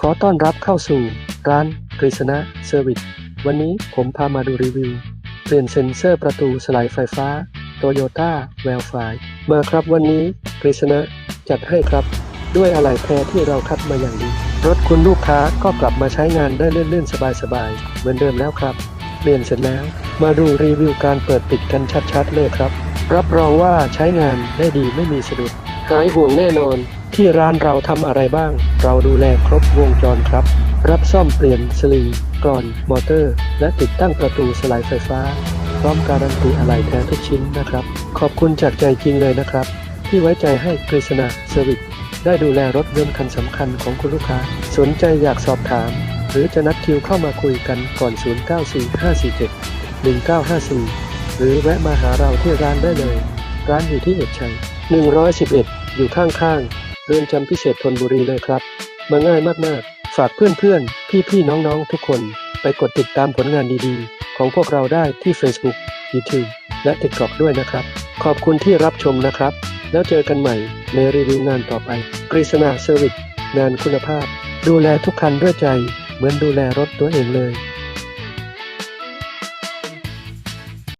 ขอต้อนรับเข้าสู่ร้านกฤษณะเซอร์วิส วันนี้ผมพามาดูรีวิว เปลี่ยนเซ็นเซอร์ประตูสไลด์ไฟฟ้าโตโยต้าแววไฟมาครับวันนี้กฤษณะจัดให้ครับ ด้วยอะไหล่แท้ที่เราคัดมาอย่างดี รถคุณลูกค้าก็กลับมาใช้งานได้เลื่อนๆสบายๆ เหมือนเดิมแล้วครับ เปลี่ยนเสร็จแล้ว มาดูรีวิวการเปิดปิดกันชัดๆเลยครับ รับรองว่าใช้งานได้ดีไม่มีสะดุดหายห่วงแน่นอน ที่ร้านเราทำอะไรบ้าง เราดูแลครบวงจรครับ รับซ่อมเปลี่ยนสลิงกรอน มอเตอร์ และติดตั้งประตูสไลด์ไฟฟ้า พร้อมการันตีอะไหล่แท้ทุกชิ้นนะครับ ขอบคุณจากใจจริงเลยนะครับ ที่ไว้ใจให้กฤษณาเซอร์วิสได้ดูแลรถยนต์คันสำคัญของคุณลูกค้า สนใจอยากสอบถาม หรือจะนัดคิวเข้ามาคุยกันก่อน 094547 1954 หรือแวะมาหาเราที่ร้านได้เลย ร้านอยู่ที่เอกชัย 111 อยู่ข้างๆ เรือนจำพิเศษธนบุรีเลยครับ มาง่ายมากๆ ฝากเพื่อนๆ พี่ๆ น้องๆ ทุกคนไปกดติดตามผลงานดีๆ ของพวกเราได้ที่ Facebook YouTube และ TikTok ด้วยนะครับ ขอบคุณที่รับชมนะครับ แล้วเจอกันใหม่ในรีวิวงานต่อไปกฤษณาเซอร์วิสงานคุณภาพ ดูแลทุกคันด้วยใจ เหมือนดูแลรถตัวเองเลย